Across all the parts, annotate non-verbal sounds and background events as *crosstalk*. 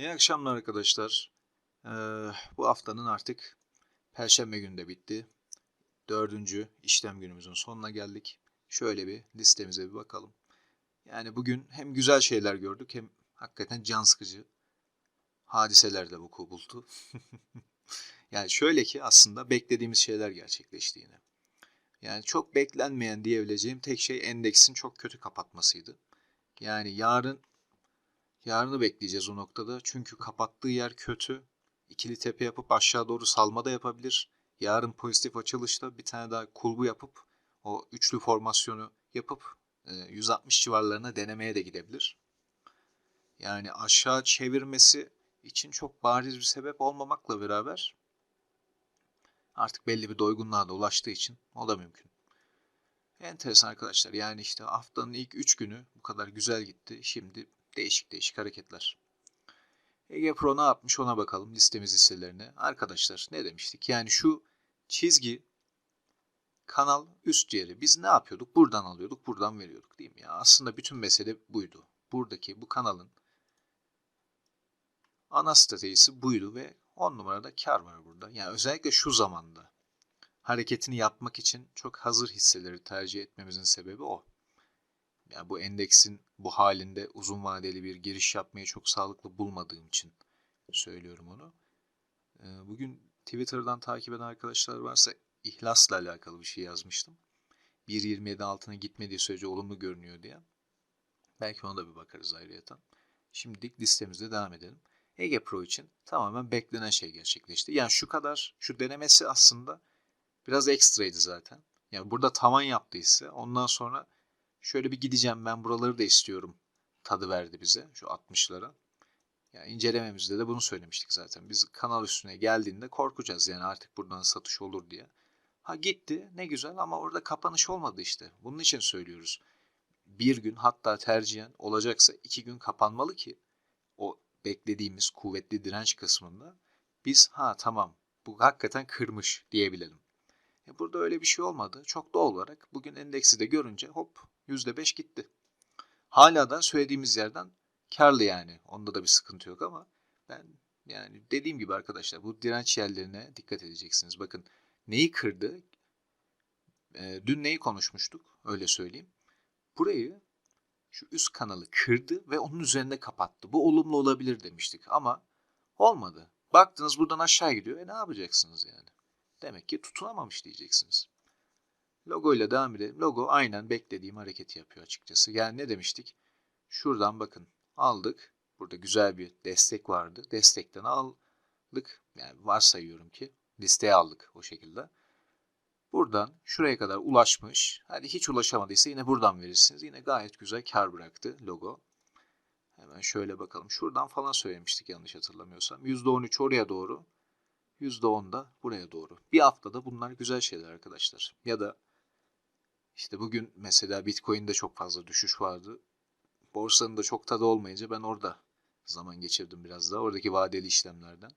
İyi akşamlar arkadaşlar. Ee, bu haftanın artık Perşembe günü de bitti. Dördüncü işlem günümüzün sonuna geldik. Şöyle bir listemize bir bakalım. Yani bugün hem güzel şeyler gördük hem hakikaten can sıkıcı hadiseler de vuku buldu. *laughs* yani şöyle ki aslında beklediğimiz şeyler gerçekleşti yine. Yani çok beklenmeyen diyebileceğim tek şey endeksin çok kötü kapatmasıydı. Yani yarın Yarını bekleyeceğiz o noktada. Çünkü kapattığı yer kötü. İkili tepe yapıp aşağı doğru salma da yapabilir. Yarın pozitif açılışta bir tane daha kulbu yapıp o üçlü formasyonu yapıp 160 civarlarına denemeye de gidebilir. Yani aşağı çevirmesi için çok bariz bir sebep olmamakla beraber artık belli bir doygunluğa da ulaştığı için o da mümkün. Enteresan arkadaşlar. Yani işte haftanın ilk 3 günü bu kadar güzel gitti. Şimdi Değişik değişik hareketler. Ege Pro ne yapmış ona bakalım listemiz listelerine. Arkadaşlar ne demiştik? Yani şu çizgi kanal üst yeri. Biz ne yapıyorduk? Buradan alıyorduk, buradan veriyorduk değil mi? Ya aslında bütün mesele buydu. Buradaki bu kanalın ana stratejisi buydu ve 10 numarada kar var burada. Yani özellikle şu zamanda hareketini yapmak için çok hazır hisseleri tercih etmemizin sebebi o yani bu endeksin bu halinde uzun vadeli bir giriş yapmayı çok sağlıklı bulmadığım için söylüyorum onu. Ee, bugün Twitter'dan takip eden arkadaşlar varsa ihlasla alakalı bir şey yazmıştım. 1.27 altına gitmediği sürece olumlu görünüyor diye. Belki ona da bir bakarız ayrıyeten. Şimdilik listemizde devam edelim. Ege Pro için tamamen beklenen şey gerçekleşti. Yani şu kadar, şu denemesi aslında biraz ekstraydı zaten. Yani burada tavan yaptıysa ondan sonra Şöyle bir gideceğim ben buraları da istiyorum tadı verdi bize şu 60'lara. Yani incelememizde de bunu söylemiştik zaten. Biz kanal üstüne geldiğinde korkacağız yani artık buradan satış olur diye. Ha gitti ne güzel ama orada kapanış olmadı işte. Bunun için söylüyoruz. Bir gün hatta tercihen olacaksa iki gün kapanmalı ki o beklediğimiz kuvvetli direnç kısmında biz ha tamam bu hakikaten kırmış diyebilelim. E burada öyle bir şey olmadı. Çok doğal olarak bugün endeksi de görünce hop %5 gitti. Hala da söylediğimiz yerden karlı yani. Onda da bir sıkıntı yok ama ben yani dediğim gibi arkadaşlar bu direnç yerlerine dikkat edeceksiniz. Bakın neyi kırdı? E, dün neyi konuşmuştuk? Öyle söyleyeyim. Burayı şu üst kanalı kırdı ve onun üzerinde kapattı. Bu olumlu olabilir demiştik ama olmadı. Baktınız buradan aşağı gidiyor. E ne yapacaksınız yani? Demek ki tutunamamış diyeceksiniz. Logo ile devam edelim. Logo aynen beklediğim hareketi yapıyor açıkçası. Yani ne demiştik? Şuradan bakın aldık. Burada güzel bir destek vardı. Destekten aldık. Yani varsayıyorum ki listeye aldık o şekilde. Buradan şuraya kadar ulaşmış. Hadi hiç ulaşamadıysa yine buradan verirsiniz. Yine gayet güzel kar bıraktı logo. Hemen şöyle bakalım. Şuradan falan söylemiştik yanlış hatırlamıyorsam. %13 oraya doğru. %10 da buraya doğru. Bir haftada bunlar güzel şeyler arkadaşlar. Ya da işte bugün mesela Bitcoin'de çok fazla düşüş vardı. Borsanın da çok tadı olmayınca ben orada zaman geçirdim biraz daha. Oradaki vadeli işlemlerden.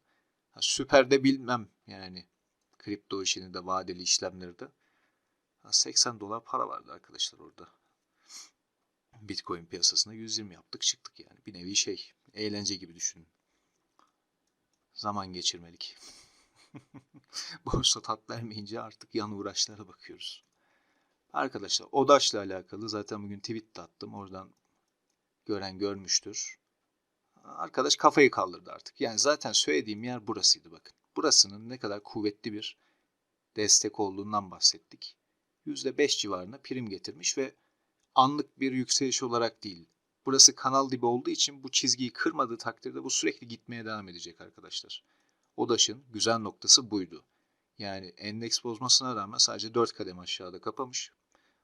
Ha, süper de bilmem yani. Kripto işini de vadeli işlemleri de. Ha, 80 dolar para vardı arkadaşlar orada. Bitcoin piyasasında 120 yaptık çıktık yani. Bir nevi şey eğlence gibi düşünün. Zaman geçirmelik. *laughs* Borsa tat vermeyince artık yan uğraşlara bakıyoruz. Arkadaşlar Odaş'la alakalı zaten bugün tweet de attım. Oradan gören görmüştür. Arkadaş kafayı kaldırdı artık. Yani zaten söylediğim yer burasıydı bakın. Burasının ne kadar kuvvetli bir destek olduğundan bahsettik. %5 civarına prim getirmiş ve anlık bir yükseliş olarak değil. Burası kanal dibi olduğu için bu çizgiyi kırmadığı takdirde bu sürekli gitmeye devam edecek arkadaşlar. Odaş'ın güzel noktası buydu. Yani endeks bozmasına rağmen sadece 4 kadem aşağıda kapamış.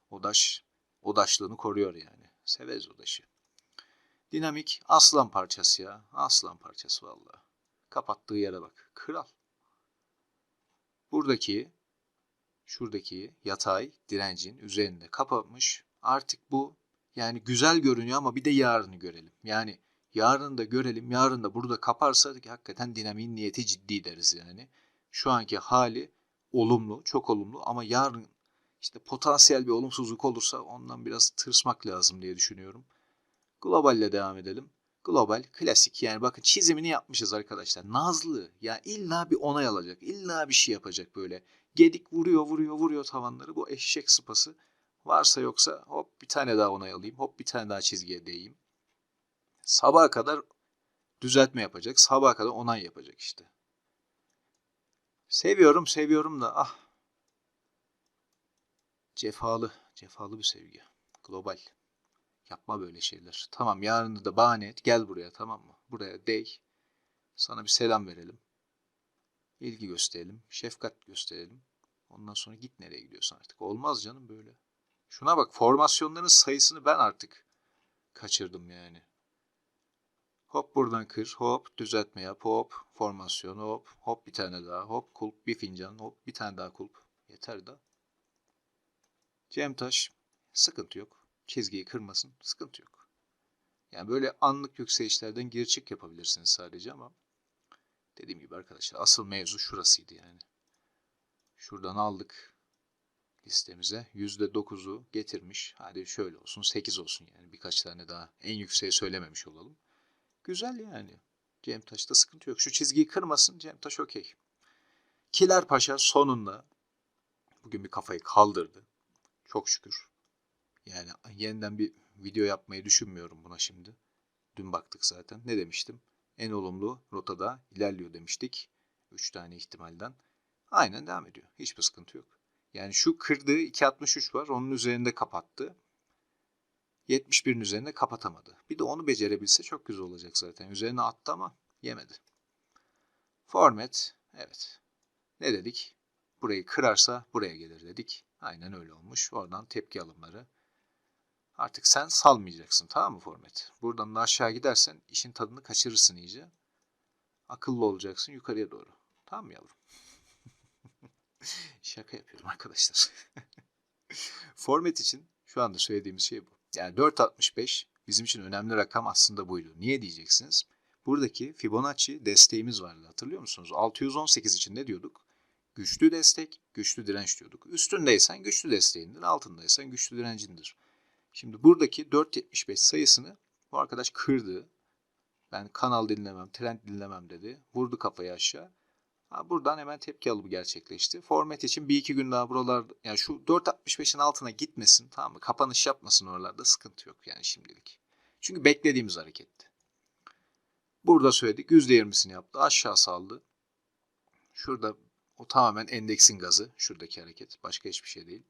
Odaş, odaşlığını koruyor yani. Severiz odaşı. Dinamik aslan parçası ya. Aslan parçası valla. Kapattığı yere bak. Kral. Buradaki şuradaki yatay direncin üzerinde kapatmış. Artık bu yani güzel görünüyor ama bir de yarını görelim. Yani yarın da görelim. Yarın da burada kaparsa hakikaten dinamiğin niyeti ciddi deriz yani. Şu anki hali olumlu, çok olumlu ama yarın işte potansiyel bir olumsuzluk olursa ondan biraz tırsmak lazım diye düşünüyorum. Globalle devam edelim. Global, klasik. Yani bakın çizimini yapmışız arkadaşlar. Nazlı. Ya illa bir onay alacak. illa bir şey yapacak böyle. Gedik vuruyor, vuruyor, vuruyor tavanları. Bu eşek sıpası. Varsa yoksa hop bir tane daha onay alayım. Hop bir tane daha çizgiye değeyim. Sabaha kadar düzeltme yapacak. Sabaha kadar onay yapacak işte. Seviyorum, seviyorum da ah. Cefalı, cefalı bir sevgi. Global. Yapma böyle şeyler. Tamam yarını da bahane et. Gel buraya tamam mı? Buraya değ. Sana bir selam verelim. İlgi gösterelim. Şefkat gösterelim. Ondan sonra git nereye gidiyorsun artık. Olmaz canım böyle. Şuna bak formasyonların sayısını ben artık kaçırdım yani. Hop buradan kır, hop düzeltme yap, hop formasyon, hop hop bir tane daha, hop kulp bir fincan, hop bir tane daha kulp. Yeter da. Cem Taş sıkıntı yok. Çizgiyi kırmasın sıkıntı yok. Yani böyle anlık yükselişlerden geri çık yapabilirsiniz sadece ama dediğim gibi arkadaşlar asıl mevzu şurasıydı yani. Şuradan aldık listemize. %9'u getirmiş. Hadi şöyle olsun 8 olsun yani birkaç tane daha en yükseği söylememiş olalım. Güzel yani. Cem Taş'ta sıkıntı yok. Şu çizgiyi kırmasın Cem Taş okey. Kiler Paşa sonunda bugün bir kafayı kaldırdı. Çok şükür. Yani yeniden bir video yapmayı düşünmüyorum buna şimdi. Dün baktık zaten. Ne demiştim? En olumlu rotada ilerliyor demiştik. 3 tane ihtimalden. Aynen devam ediyor. Hiçbir sıkıntı yok. Yani şu kırdığı 2.63 var. Onun üzerinde kapattı. 71'in üzerinde kapatamadı. Bir de onu becerebilse çok güzel olacak zaten. Üzerine attı ama yemedi. Format. Evet. Ne dedik? Burayı kırarsa buraya gelir dedik. Aynen öyle olmuş. Oradan tepki alımları. Artık sen salmayacaksın tamam mı format? Buradan da aşağı gidersen işin tadını kaçırırsın iyice. Akıllı olacaksın yukarıya doğru. Tamam mı yavrum? *laughs* Şaka yapıyorum arkadaşlar. *laughs* format için şu anda söylediğimiz şey bu. Yani 4.65 bizim için önemli rakam aslında buydu. Niye diyeceksiniz? Buradaki Fibonacci desteğimiz vardı hatırlıyor musunuz? 618 için ne diyorduk? Güçlü destek, güçlü direnç diyorduk. Üstündeysen güçlü desteğindir, altındaysan güçlü direncindir. Şimdi buradaki 4.75 sayısını bu arkadaş kırdı. Ben kanal dinlemem, trend dinlemem dedi. Vurdu kafayı aşağı. Ha, buradan hemen tepki alımı gerçekleşti. Format için bir iki gün daha buralar yani şu 4.65'in altına gitmesin tamam mı? Kapanış yapmasın oralarda sıkıntı yok yani şimdilik. Çünkü beklediğimiz hareketti. Burada söyledik %20'sini yaptı. Aşağı saldı. Şurada o tamamen endeksin gazı. Şuradaki hareket. Başka hiçbir şey değil.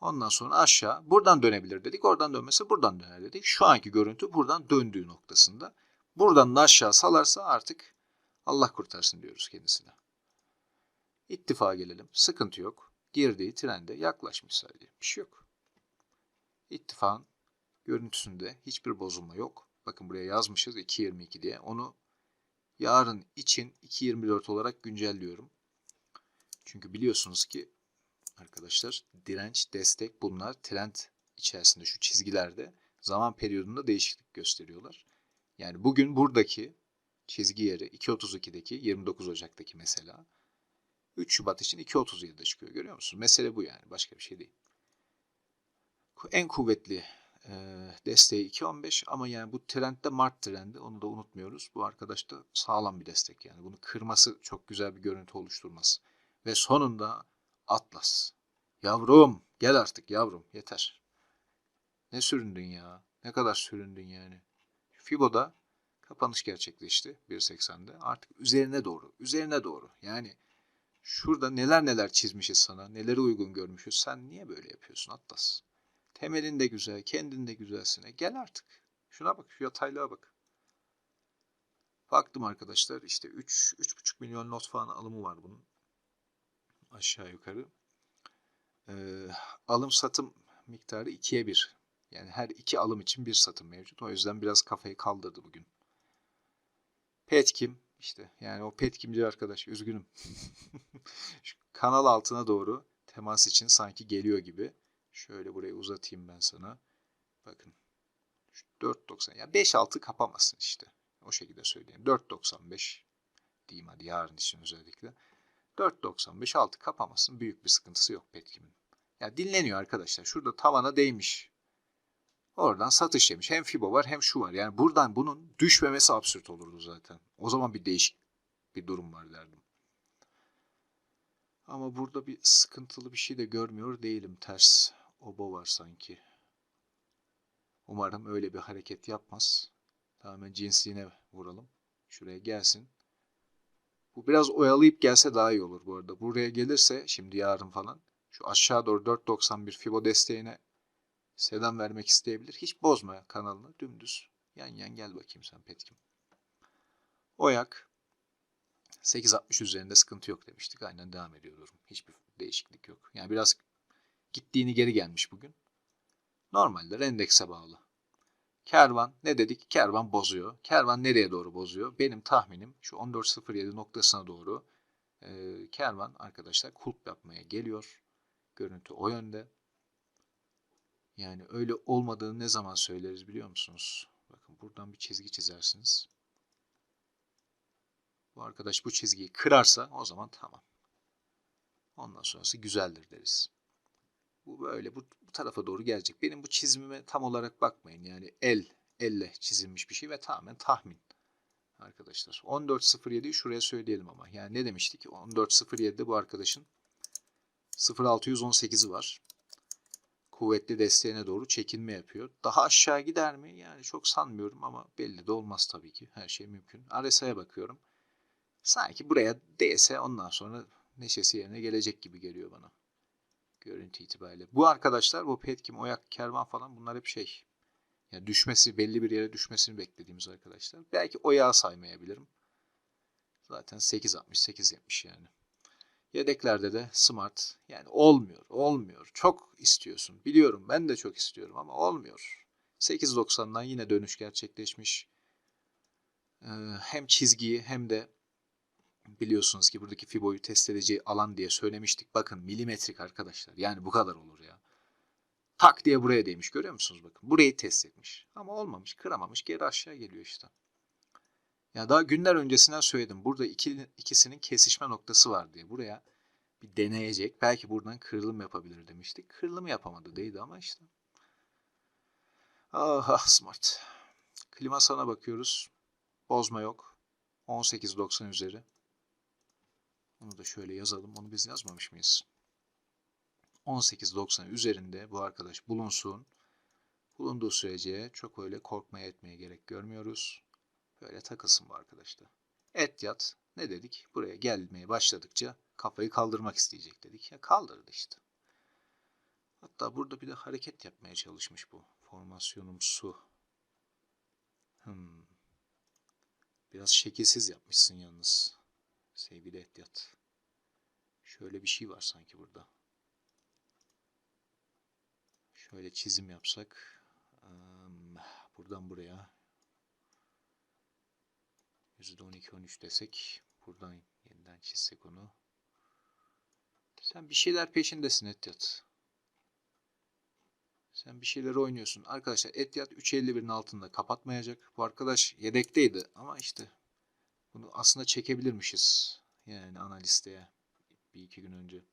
Ondan sonra aşağı. Buradan dönebilir dedik. Oradan dönmese buradan döner dedik. Şu anki görüntü buradan döndüğü noktasında. Buradan da aşağı salarsa artık Allah kurtarsın diyoruz kendisine. İttifa gelelim. Sıkıntı yok. Girdiği trende yaklaşmış sadece. Bir şey yok. İttifakın görüntüsünde hiçbir bozulma yok. Bakın buraya yazmışız 2.22 diye. Onu yarın için 2.24 olarak güncelliyorum. Çünkü biliyorsunuz ki arkadaşlar direnç, destek bunlar trend içerisinde şu çizgilerde zaman periyodunda değişiklik gösteriyorlar. Yani bugün buradaki çizgi yeri 2.32'deki 29 Ocak'taki mesela 3 Şubat için 2.37'de çıkıyor. Görüyor musun? Mesele bu yani. Başka bir şey değil. En kuvvetli e, desteği 2.15 ama yani bu trendde Mart trendi. Onu da unutmuyoruz. Bu arkadaş da sağlam bir destek yani. Bunu kırması çok güzel bir görüntü oluşturmaz. Ve sonunda Atlas. Yavrum gel artık yavrum yeter. Ne süründün ya? Ne kadar süründün yani? Fibo'da Kapanış gerçekleşti 1.80'de. Artık üzerine doğru, üzerine doğru. Yani şurada neler neler çizmişiz sana, neleri uygun görmüşüz. Sen niye böyle yapıyorsun Atlas? Temelin de güzel, kendin de güzelsine. Gel artık. Şuna bak, şu yataylığa bak. Baktım arkadaşlar işte 3 3,5 milyon not falan alımı var bunun. Aşağı yukarı. Ee, alım satım miktarı 2'ye 1. Yani her iki alım için bir satım mevcut. O yüzden biraz kafayı kaldırdı bugün. Petkim işte yani o Petkimci arkadaş üzgünüm. *laughs* Şu kanal altına doğru temas için sanki geliyor gibi. Şöyle burayı uzatayım ben sana. Bakın. 4.90 yani 5-6 kapamasın işte. O şekilde söyleyeyim. 4.95 diyeyim hadi yarın için özellikle. 4.95 altı kapamasın. Büyük bir sıkıntısı yok Petkim'in. Ya dinleniyor arkadaşlar. Şurada tavana değmiş. Oradan satış demiş. Hem FIBO var hem şu var. Yani buradan bunun düşmemesi absürt olurdu zaten. O zaman bir değişik bir durum var derdim. Ama burada bir sıkıntılı bir şey de görmüyor değilim. Ters obo var sanki. Umarım öyle bir hareket yapmaz. Tamamen cinsliğine vuralım. Şuraya gelsin. Bu biraz oyalayıp gelse daha iyi olur bu arada. Buraya gelirse şimdi yarın falan şu aşağı doğru 4.91 Fibo desteğine selam vermek isteyebilir. Hiç bozma kanalını. Dümdüz. Yan yan gel bakayım sen Petkim. Oyak 8.60 üzerinde sıkıntı yok demiştik. Aynen devam ediyor durum. Hiçbir değişiklik yok. Yani biraz gittiğini geri gelmiş bugün. Normaldir endekse bağlı. Kervan ne dedik? Kervan bozuyor. Kervan nereye doğru bozuyor? Benim tahminim şu 14.07 noktasına doğru e, kervan arkadaşlar kulp yapmaya geliyor. Görüntü o yönde. Yani öyle olmadığını ne zaman söyleriz biliyor musunuz? Bakın buradan bir çizgi çizersiniz. Bu arkadaş bu çizgiyi kırarsa o zaman tamam. Ondan sonrası güzeldir deriz. Bu böyle bu, bu tarafa doğru gelecek. Benim bu çizimime tam olarak bakmayın. Yani el, elle çizilmiş bir şey ve tamamen tahmin. Arkadaşlar 14.07'yi şuraya söyleyelim ama. Yani ne demiştik? 14.07'de bu arkadaşın 0.618'i var. Kuvvetli desteğine doğru çekilme yapıyor. Daha aşağı gider mi? Yani çok sanmıyorum ama belli de olmaz tabii ki. Her şey mümkün. RSI'ye bakıyorum. Sanki buraya değse ondan sonra neşesi yerine gelecek gibi geliyor bana. Görüntü itibariyle. Bu arkadaşlar bu Petkim, Oyak, Kervan falan bunlar hep şey. Yani düşmesi, belli bir yere düşmesini beklediğimiz arkadaşlar. Belki Oyak'ı saymayabilirim. Zaten 8.60, 8.70 yani. Yedeklerde de Smart. Yani olmuyor, olmuyor. Çok istiyorsun. Biliyorum ben de çok istiyorum ama olmuyor. 8.90'dan yine dönüş gerçekleşmiş. Ee, hem çizgiyi hem de biliyorsunuz ki buradaki Fibo'yu test edeceği alan diye söylemiştik. Bakın milimetrik arkadaşlar. Yani bu kadar olur ya. Tak diye buraya değmiş görüyor musunuz bakın. Burayı test etmiş. Ama olmamış, kıramamış. Geri aşağı geliyor işte. Ya daha günler öncesinden söyledim. Burada iki, ikisinin kesişme noktası var diye. Buraya bir deneyecek. Belki buradan kırılım yapabilir demiştik. Kırılımı yapamadı değildi ama işte. Ah, ah smart. Klima sana bakıyoruz. Bozma yok. 18.90 üzeri. Onu da şöyle yazalım. Onu biz yazmamış mıyız? 18.90 üzerinde bu arkadaş bulunsun. Bulunduğu sürece çok öyle korkmaya etmeye gerek görmüyoruz. Böyle takılsın bu arkadaşlar. Et yat. Ne dedik? Buraya gelmeye başladıkça kafayı kaldırmak isteyecek dedik. Ya kaldırdı işte. Hatta burada bir de hareket yapmaya çalışmış bu. Formasyonum su. Hmm. Biraz şekilsiz yapmışsın yalnız. Sevgili Etyat. Şöyle bir şey var sanki burada. Şöyle çizim yapsak. Buradan buraya. %12-13 desek. Buradan yeniden çizsek onu. Sen bir şeyler peşindesin Etyat. Sen bir şeyler oynuyorsun. Arkadaşlar Etihad 3.51'in altında kapatmayacak. Bu arkadaş yedekteydi ama işte bunu aslında çekebilirmişiz. Yani ana listeye bir iki gün önce.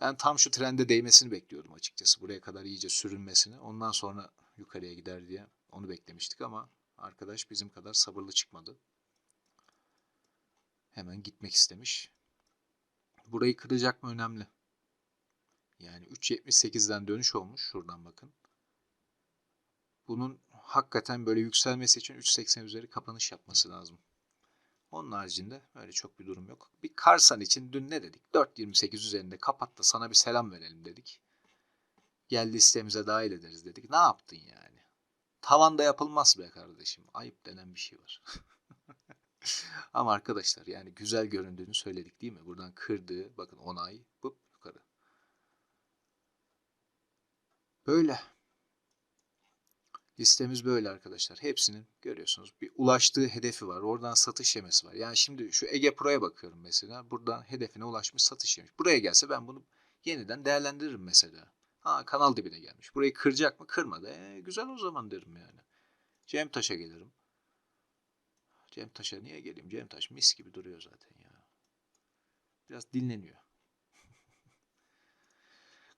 Ben tam şu trende değmesini bekliyordum açıkçası. Buraya kadar iyice sürünmesini. Ondan sonra yukarıya gider diye onu beklemiştik ama arkadaş bizim kadar sabırlı çıkmadı. Hemen gitmek istemiş. Burayı kıracak mı önemli. Yani 3.78'den dönüş olmuş. Şuradan bakın. Bunun hakikaten böyle yükselmesi için 3.80 üzeri kapanış yapması lazım. Onun haricinde öyle çok bir durum yok. Bir Karsan için dün ne dedik? 4.28 üzerinde kapat da sana bir selam verelim dedik. Gel listemize dahil ederiz dedik. Ne yaptın yani? Tavanda yapılmaz be kardeşim. Ayıp denen bir şey var. *laughs* Ama arkadaşlar yani güzel göründüğünü söyledik değil mi? Buradan kırdığı bakın onay bıp yukarı. Böyle. Listemiz böyle arkadaşlar. Hepsinin görüyorsunuz bir ulaştığı hedefi var. Oradan satış yemesi var. Yani şimdi şu Ege Pro'ya bakıyorum mesela. Buradan hedefine ulaşmış satış yemiş. Buraya gelse ben bunu yeniden değerlendiririm mesela. Ha kanal dibine gelmiş. Burayı kıracak mı? Kırmadı. E, güzel o zaman derim yani. Cem Taş'a gelirim. Cem Taş'a niye geleyim? Cem Taş mis gibi duruyor zaten ya. Biraz dinleniyor. *laughs*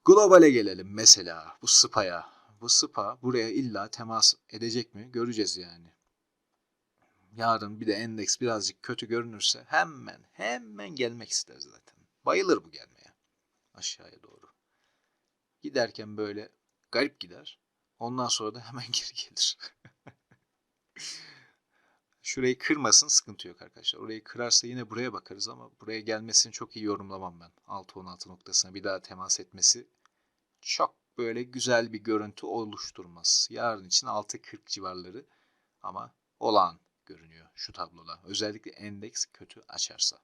Globale gelelim mesela. Bu SPA'ya. Bu SPA buraya illa temas edecek mi? Göreceğiz yani. Yarın bir de endeks birazcık kötü görünürse hemen hemen gelmek ister zaten. Bayılır bu gelmeye. Aşağıya doğru. Giderken böyle garip gider. Ondan sonra da hemen *laughs* geri gelir. Şurayı kırmasın sıkıntı yok arkadaşlar. Orayı kırarsa yine buraya bakarız ama buraya gelmesini çok iyi yorumlamam ben. 6-16 noktasına bir daha temas etmesi çok böyle güzel bir görüntü oluşturmaz. Yarın için 6.40 civarları ama olağan görünüyor şu tabloda. Özellikle endeks kötü açarsa.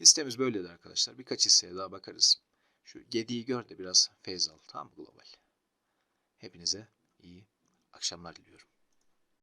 Listemiz böyleydi arkadaşlar. Birkaç hisseye daha bakarız. Şu Gedi'yi gör de biraz feyz al. Tamam mı global? Hepinize iyi akşamlar diliyorum.